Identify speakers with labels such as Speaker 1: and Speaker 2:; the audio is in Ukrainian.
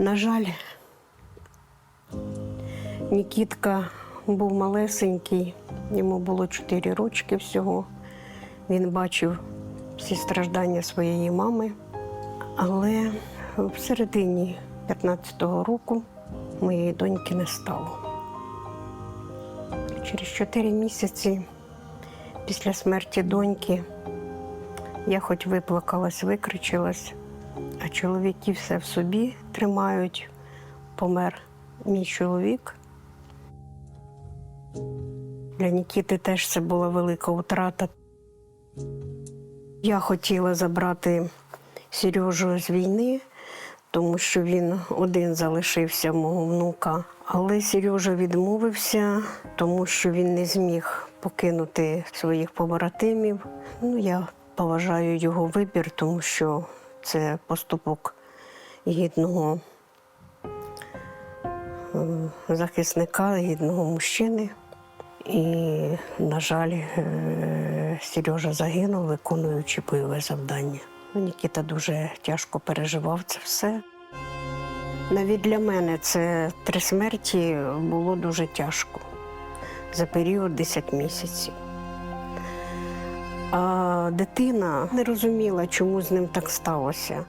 Speaker 1: На жаль, Нікітка був малесенький, йому було 4 рочки всього. Він бачив всі страждання своєї мами, але в середині 15-го року моєї доньки не стало. Через 4 місяці після смерті доньки я хоч виплакалась, викричилась, чоловіки все в собі тримають. Помер мій чоловік. Для Нікіти теж це була велика втрата. Я хотіла забрати Сережу з війни, тому що він один залишився мого внука. Але Сережа відмовився, тому що він не зміг покинути своїх побратимів. Ну, я поважаю його вибір, тому що це поступок гідного е, захисника, гідного мужчини. І, на жаль, е, Сережа загинув, виконуючи бойове завдання. Ну, Нікіта дуже тяжко переживав це все. Навіть для мене це три смерті було дуже тяжко за період 10 місяців. А дитина не розуміла, чому з ним так сталося.